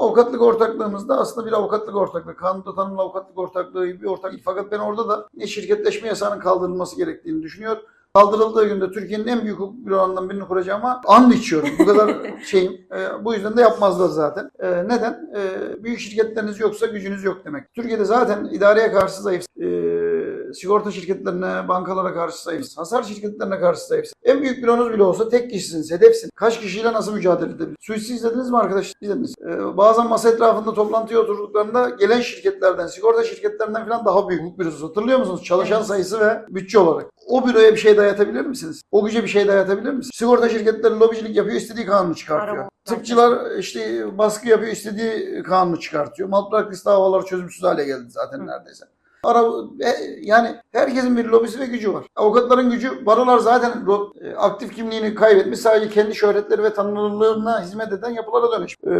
Avukatlık ortaklığımızda aslında bir avukatlık ortaklığı, kanunda tanımlı avukatlık ortaklığı gibi bir ortaklık. Fakat ben orada da ne şirketleşme yasağının kaldırılması gerektiğini düşünüyor. Kaldırıldığı günde Türkiye'nin en büyük hukuk bürolarından birini kuracağıma and içiyorum. Bu kadar şeyim. E, bu yüzden de yapmazlar zaten. E, neden? E, büyük şirketleriniz yoksa gücünüz yok demek. Türkiye'de zaten idareye karşı zayıf. E, sigorta şirketlerine, bankalara karşı zayıfsınız. Hasar şirketlerine karşı zayıfsınız. En büyük büronuz bile olsa tek kişisiniz, hedefsin. Kaç kişiyle nasıl mücadele edebilirsiniz? Suisti izlediniz mi arkadaşlar? İzlediniz. Ee, bazen masa etrafında toplantıya oturduklarında gelen şirketlerden, sigorta şirketlerinden falan daha büyük hukuk bürosu. Hatırlıyor musunuz? Çalışan Evet. sayısı ve bütçe olarak. O büroya bir şey dayatabilir misiniz? O güce bir şey dayatabilir misiniz? Sigorta şirketleri lobicilik yapıyor, istediği kanunu çıkartıyor. Arama. Tıpçılar işte baskı yapıyor, istediği kanunu çıkartıyor. Malpraktis davaları çözümsüz hale geldi zaten Hı. neredeyse. Ara, e, yani herkesin bir lobisi ve gücü var. Avukatların gücü, barolar zaten e, aktif kimliğini kaybetmiş. Sadece kendi şöhretleri ve tanınırlığına hizmet eden yapılara dönüş. E,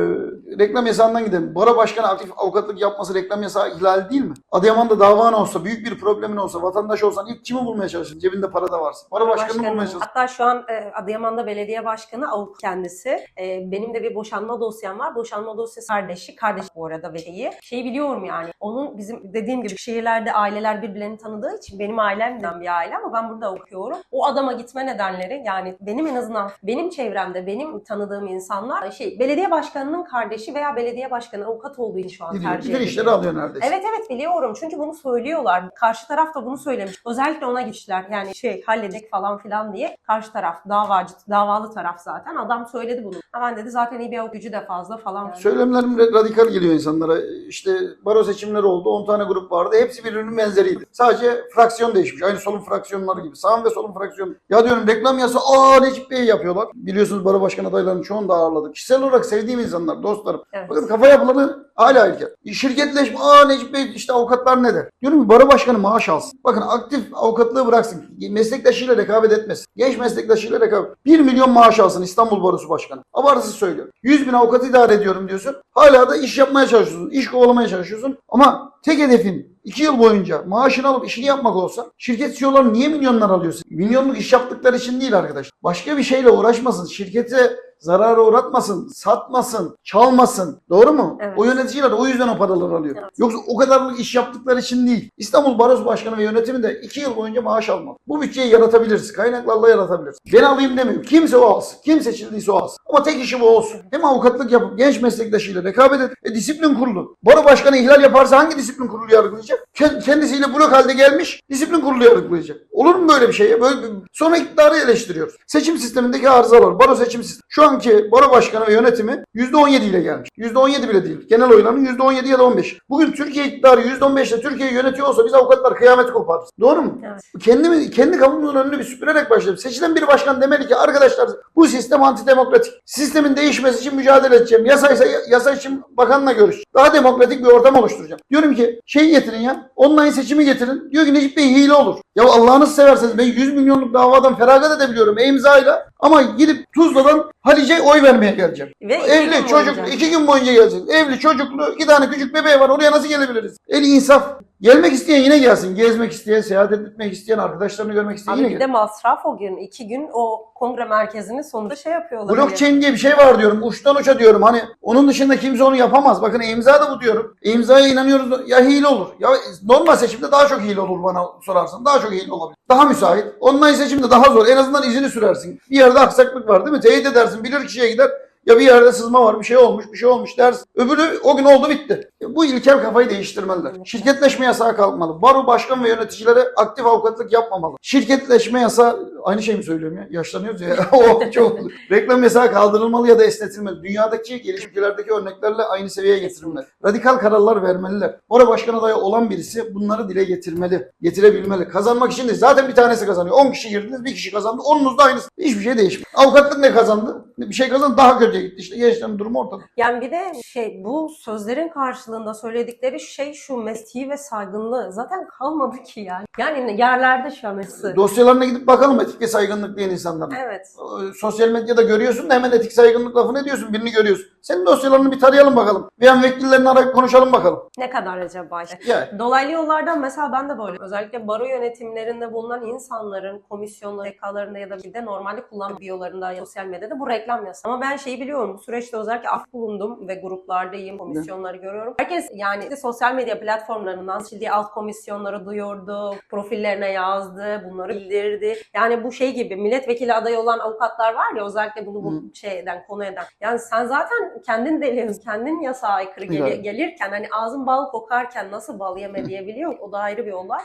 reklam yasağından gidelim. Baro başkanı aktif avukatlık yapması reklam yasağı ihlal değil mi? Adıyaman'da davan olsa, büyük bir problemin olsa, vatandaş olsan ilk kimi bulmaya çalışırsın? Cebinde para da varsa. Baro başkanını Başkanım. bulmaya çalışırsın. Hatta şu an e, Adıyaman'da belediye başkanı avukat kendisi. E, benim de bir boşanma dosyam var. Boşanma dosyası kardeşi. Kardeş bu arada ve şeyi. Şeyi biliyorum yani. Onun bizim dediğim gibi şehirlerde aileler birbirlerini tanıdığı için benim ailemden bir aile ama ben burada okuyorum. O adama gitme nedenleri yani benim en azından benim çevremde benim tanıdığım insanlar şey belediye başkanının kardeşi veya belediye başkanı avukat olduğu için şu an tercih ediliyor. işleri alıyor neredeyse. Evet evet biliyorum çünkü bunu söylüyorlar. Karşı taraf da bunu söylemiş. Özellikle ona gittiler yani şey halledek falan filan diye. Karşı taraf davacı, davalı taraf zaten. Adam söyledi bunu. Hemen dedi zaten iyi bir avukat gücü de fazla falan. Yani. Söylemlerim radikal geliyor insanlara. İşte baro seçimleri oldu. 10 tane grup vardı. Hepsi birbirinin benzeriydi. Sadece fraksiyon değişmiş. Aynı solun fraksiyonları gibi. Sağın ve solun fraksiyonu. Ya diyorum reklam yasa aa Necip Bey yapıyorlar. Biliyorsunuz baro başkan adaylarının çoğunu da ağırladık. Kişisel olarak sevdiğim insanlar, dostlarım. Evet. Bakın kafa yapıları hala ilkel. Şirketleşme, aa Necip Bey işte avukatlar ne der? Diyorum ki baro başkanı maaş alsın. Bakın aktif avukatlığı bıraksın. Meslektaşıyla rekabet etmesin. Genç meslektaşıyla rekabet. 1 milyon maaş alsın İstanbul Barosu Başkanı. Abartısız söylüyorum. 100 bin avukat idare ediyorum diyorsun. Hala da iş yapmaya çalışıyorsun. iş kovalamaya çalışıyorsun. Ama tek hedefin 2 yıl boyunca maaşını alıp işini yapmak olsa şirket CEO'ları niye milyonlar alıyorsun? Milyonluk iş yaptıkları için değil arkadaş. Başka bir şeyle uğraşmasın. Şirkete zarara uğratmasın, satmasın, çalmasın. Doğru mu? Evet. O yöneticiler o yüzden o paraları alıyor. Evet. Yoksa o kadarlık iş yaptıkları için değil. İstanbul Barosu Başkanı ve yönetimi de 2 yıl boyunca maaş almalı. Bu bütçeyi yaratabiliriz. Kaynaklarla yaratabiliriz. Ben alayım demiyorum. Kimse o alsın. Kim seçildiyse o alsın. Ama tek işi bu olsun. Hem avukatlık yapıp genç meslektaşıyla rekabet et. E, disiplin kurulu. Baro Başkanı ihlal yaparsa hangi disiplin kurulu yargılayacak? Kend- Kendisiyle blok halde gelmiş disiplin kurulu yargılayacak. Olur mu böyle bir şey ya? Böyle. Sonra iktidarı eleştiriyoruz. Seçim sistemindeki arızalar. Baro seçim sistemi. Şu anki baro başkanı ve yönetimi %17 ile gelmiş. %17 bile değil. Genel oyların %17 ya da 15. Bugün Türkiye iktidarı %15 ile Türkiye'yi yönetiyor olsa biz avukatlar kıyameti koparız. Doğru mu? Evet. Kendimi, kendi kapımızın önünü bir süpürerek başladım. Seçilen bir başkan demeli ki arkadaşlar bu sistem antidemokratik. Sistemin değişmesi için mücadele edeceğim. Yasaysa yasa için bakanla görüş. Daha demokratik bir ortam oluşturacağım. Diyorum ki şey getirin ya. Online seçimi getirin. Diyor ki Necip Bey hile olur. Ya Allah'ınızı severseniz ben 100 milyonluk davadan feragat edebiliyorum e imzayla. Ama gidip Tuzla'dan Halice oy vermeye geleceğim. Ve Evli çocuk iki gün boyunca gelecek. Evli çocuklu iki tane küçük bebeği var. Oraya nasıl gelebiliriz? El insaf. Gelmek isteyen yine gelsin. Gezmek isteyen, seyahat etmek isteyen, arkadaşlarını görmek isteyen Abi yine bir gelsin. de masraf o gün. iki gün o kongre merkezinin sonunda şey yapıyorlar. Blockchain diye bir şey var diyorum. Uçtan uça diyorum. Hani onun dışında kimse onu yapamaz. Bakın imza da bu diyorum. İmzaya inanıyoruz. Ya hile olur. Ya normal seçimde daha çok hile olur bana sorarsan. Daha çok hile olabilir. Daha müsait. Online seçimde daha zor. En azından izini sürersin. Bir yerde aksaklık var değil mi? Teyit edersin. Bilir kişiye gider. Ya bir yerde sızma var, bir şey olmuş, bir şey olmuş dersin. Öbürü o gün oldu bitti. Bu ilkel kafayı değiştirmeliler. Şirketleşme yasağı kalkmalı. Baro başkan ve yöneticilere aktif avukatlık yapmamalı. Şirketleşme yasağı aynı şey mi söylüyorum ya? Yaşlanıyoruz ya. o çok. Reklam yasağı kaldırılmalı ya da esnetilmeli. Dünyadaki gelişmiş ülkelerdeki örneklerle aynı seviyeye getirilmeli. Radikal kararlar vermeliler. Baro başkan adayı olan birisi bunları dile getirmeli. Getirebilmeli. Kazanmak için de zaten bir tanesi kazanıyor. 10 kişi girdiniz, bir kişi kazandı. Onunuz da aynısı. Hiçbir şey değişmiyor. Avukatlık ne kazandı? Bir şey kazandı daha kötüye gitti. İşte gençlerin durumu ortada. Yani bir de şey bu sözlerin karşılığında söyledikleri şey şu mesleği ve saygınlığı zaten kalmadı ki yani. Yani yerlerde şu an hepsi. Dosyalarına gidip bakalım etik ve saygınlık diyen insanların. Evet. Sosyal medyada görüyorsun da hemen etik saygınlık lafını ediyorsun. Birini görüyorsun. Senin dosyalarını bir tarayalım bakalım. Bir an vekillerini arayıp konuşalım bakalım. Ne kadar acaba? Yani. Dolaylı yollardan mesela ben de böyle özellikle baro yönetimlerinde bulunan insanların komisyonları, SK'larında ya da bir de normalde kullanma biyolarında sosyal medyada bu reklam reklam yasağı. Ama ben şeyi biliyorum. Bu süreçte özellikle aktif bulundum ve gruplardayım. Komisyonları görüyorum. Herkes yani işte sosyal medya platformlarından sildiği alt komisyonları duyurdu. Profillerine yazdı. Bunları bildirdi. Yani bu şey gibi milletvekili adayı olan avukatlar var ya özellikle bunu bu şeyden konu eden. Yani sen zaten kendin deliyorsun. Kendin yasağa aykırı gel- gelirken hani ağzın bal kokarken nasıl bal yeme diyebiliyor. O da ayrı bir olay.